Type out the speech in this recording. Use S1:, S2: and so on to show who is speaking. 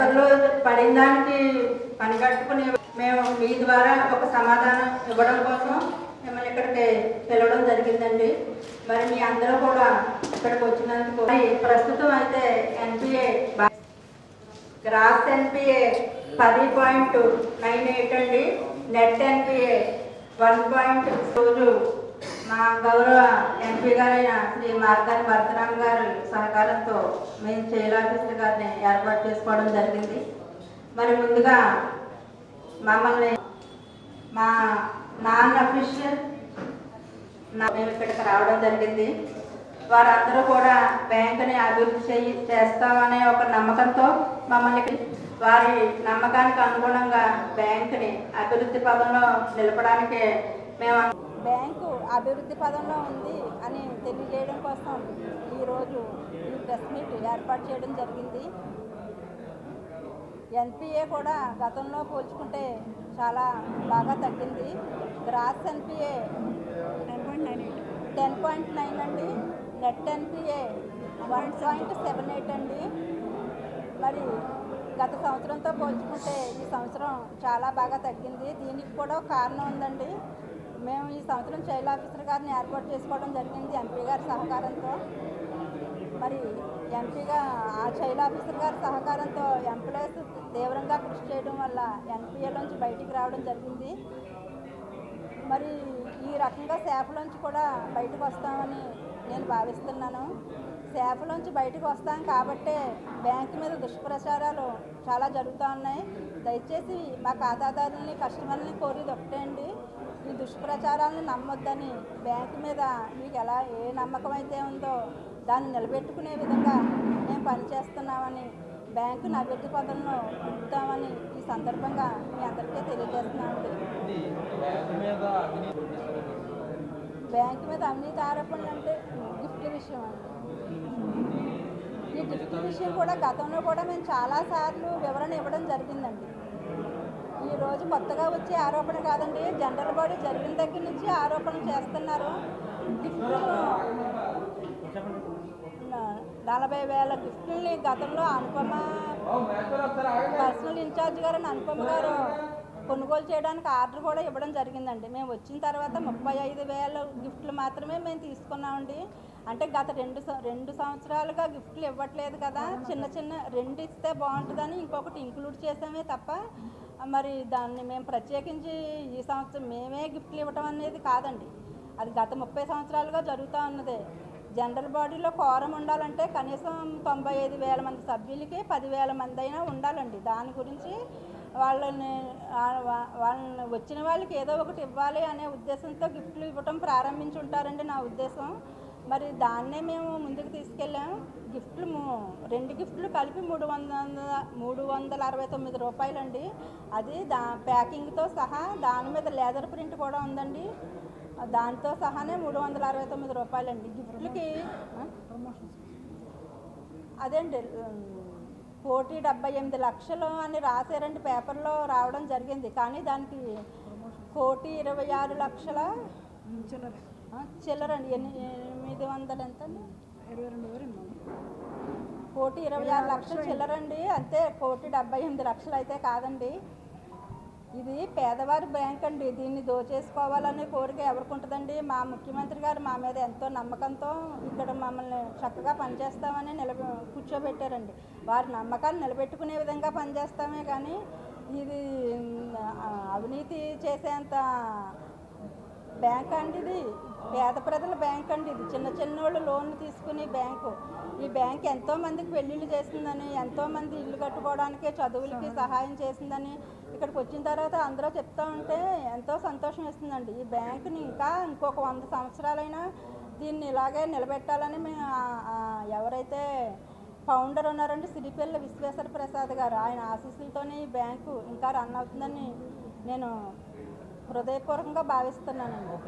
S1: పడిన దానికి పనిగట్టుకుని మేము మీ ద్వారా ఒక సమాధానం ఇవ్వడం కోసం మిమ్మల్ని ఇక్కడికి పిలవడం జరిగిందండి. మరి మీ అందరూ కూడా ఇక్కడికి వచ్చినందుకు ప్రస్తుతం అయితే ఎన్పిఏ గ్రాస్ ఎన్పిఏ పది పాయింట్ నైన్ ఎయిట్ అండి. నెట్ ఎన్పిఏ వన్ పాయింట్ రోజు మా గౌరవ ఎంపీ గారైన శ్రీ మార్గాని భరతరామ్ గారి సహకారంతో మేము జైలు ఆఫీసర్ గారిని ఏర్పాటు చేసుకోవడం జరిగింది. మరి ముందుగా మమ్మల్ని మా నాన్ అఫీషియల్ నా- మేము ఇక్కడికి రావడం జరిగింది. వారందరూ కూడా బ్యాంకుని అభివృద్ధి చేయి చేస్తామనే ఒక నమ్మకంతో మమ్మల్ని వారి నమ్మకానికి అనుగుణంగా బ్యాంకుని అభివృద్ధి పదంలో నిలపడానికి మేము
S2: బ్యాంకు అభివృద్ధి పదంలో ఉంది అని తెలియజేయడం కోసం ఈరోజు ఈ ప్రెస్ మీట్ ఏర్పాటు చేయడం జరిగింది. ఎన్పిఏ కూడా గతంలో పోల్చుకుంటే చాలా బాగా తగ్గింది. Gross NPA ten point nine eight ten point nine అండి. Net NPA one point seven eight అండి. మరి గత సంవత్సరంతో పోల్చుకుంటే ఈ సంవత్సరం చాలా బాగా తగ్గింది. దీనికి కూడా కారణం ఉందండి. మేము ఈ సంవత్సరం చైల్డ్ ఆఫీసర్ గారిని ఏర్పాటు చేసుకోవడం జరిగింది ఎంపీ గారి సహకారంతో. మరి ఎంపీగా ఆ చైల్డ్ ఆఫీసర్ గారి సహకారంతో ఎంప్లాయీస్ తీవ్రంగా కృషి చేయడం వల్ల ఎన్పిఏలోంచి బయటికి రావడం జరిగింది. మరి ఈ రకంగా సేఫలోంచి కూడా బయటకు వస్తామని నేను భావిస్తున్నాను. సేఫలోంచి బయటకు వస్తాం కాబట్టే బ్యాంకు మీద దుష్ప్రచారాలు చాలా జరుగుతూ ఉన్నాయి. దయచేసి మా ఖాతాదారుల్ని కస్టమర్ని కోరేది ఒకటే అండి. దుష్ప్రచారాలను నమ్మొద్దని బ్యాంక్ మీద మీకు ఎలా ఏ నమ్మకం అయితే ఉందో దాన్ని నిలబెట్టుకునే విధంగా మేము పనిచేస్తున్నామని బ్యాంకును అభివృద్ధి పదంలో ఉంచుతామని ఈ సందర్భంగా మీ అందరికీ తెలియజేస్తున్నామండి. బ్యాంకు మీద అవినీతి ఆరోపణలు అంటే గిఫ్ట్ విషయం అండి. ఈ గిఫ్ట్ విషయం కూడా గతంలో కూడా మేము చాలాసార్లు వివరణ ఇవ్వడం జరిగిందండి. ఈ రోజు కొత్తగా వచ్చే ఆరోపణ కాదండి. జనరల్ బాడీ జరిగిన దగ్గర నుంచి ఆరోపణలు చేస్తున్నారు. నలభై వేల గిఫ్ట్ని గతంలో అనుపమ పర్సనల్ ఇన్ఛార్జ్ గారు అనుపమ గారు కొనుగోలు చేయడానికి ఆర్డర్ కూడా ఇవ్వడం జరిగిందండి. మేము వచ్చిన తర్వాత ముప్పై ఐదు వేల గిఫ్ట్లు మాత్రమే మేము తీసుకున్నామండి. అంటే గత రెండు రెండు సంవత్సరాలుగా గిఫ్ట్లు ఇవ్వట్లేదు కదా. చిన్న చిన్న రెండు ఇస్తే బాగుంటుందని ఇంకొకటి ఇంక్లూడ్ చేసామే తప్ప మరి దాన్ని మేము ప్రత్యేకించి ఈ సంవత్సరం మేమే గిఫ్ట్లు ఇవ్వటం అనేది కాదండి. అది గత ముప్పై సంవత్సరాలుగా జరుగుతూ ఉన్నదే. జనరల్ బాడీలో కోరం ఉండాలంటే కనీసం తొంభై ఐదు వేల మంది సభ్యులకి పదివేల మంది అయినా ఉండాలండి. దాని గురించి వాళ్ళని వాళ్ళని వచ్చిన వాళ్ళకి ఏదో ఒకటి ఇవ్వాలి అనే ఉద్దేశంతో గిఫ్ట్లు ఇవ్వటం ప్రారంభించి ఉంటారండి నా ఉద్దేశం. మరి దాన్నే మేము ముందుకు తీసుకెళ్ళాం. గిఫ్ట్లు మూ రెండు గిఫ్ట్లు కలిపి మూడు వందల మూడు వందల అరవై తొమ్మిది రూపాయలండి. అది దా ప్యాకింగ్తో సహా దాని మీద లేదర్ ప్రింట్ కూడా ఉందండి. దాంతో సహానే మూడు వందల అరవై తొమ్మిది రూపాయలండి గిఫ్ట్లకి. అదే అదేండి కోటి డెబ్బై ఎనిమిది లక్షలు అని రాశారండి పేపర్లో రావడం జరిగింది. కానీ దానికి కోటి ఇరవై ఆరు లక్షల చిల్లరండి ఎన్ని ఎనిమిది వందలు ఎంత కోటి ఇరవై ఆరు లక్షలు చిల్లరండి అంతే కోటి డెబ్బై ఎనిమిది లక్షలు అయితే కాదండి. ఇది పేదవారి బ్యాంక్ అండి. దీన్ని దోచేసుకోవాలనే కోరిక ఎవరికి ఉంటుందండి? మా ముఖ్యమంత్రి గారు మా మీద ఎంతో నమ్మకంతో ఇక్కడ మమ్మల్ని చక్కగా పనిచేస్తామని నిలబె కూర్చోబెట్టారండి. వారి నమ్మకాలు నిలబెట్టుకునే విధంగా పనిచేస్తామే కానీ ఇది అవినీతి చేసేంత బ్యాంక్ అండి ఇది. పేద ప్రజల బ్యాంక్ అండి ఇది. చిన్న చిన్నోళ్ళు లోన్లు తీసుకుని బ్యాంకు. ఈ బ్యాంక్ ఎంతో మందికి పెళ్ళిళ్ళు చేసిందని ఎంతో మంది ఇల్లు కట్టుకోవడానికి చదువులకి సహాయం చేసిందని ఇక్కడికి వచ్చిన తర్వాత అందరూ చెప్తా ఉంటే ఎంతో సంతోషం ఇస్తుందండి ఈ బ్యాంకుని ఇంకా ఇంకొక వంద సంవత్సరాలైనా దీన్ని ఇలాగే నిలబెట్టాలని మేము ఎవరైతే ఫౌండర్ ఉన్నారంటే సిరిపల్లి విశ్వేశ్వర ప్రసాద్ గారు ఆయన ఆశీస్సులతోనే ఈ బ్యాంకు ఇంకా రన్ అవుతుందని నేను హృదయపూర్వకంగా భావిస్తున్నానండి.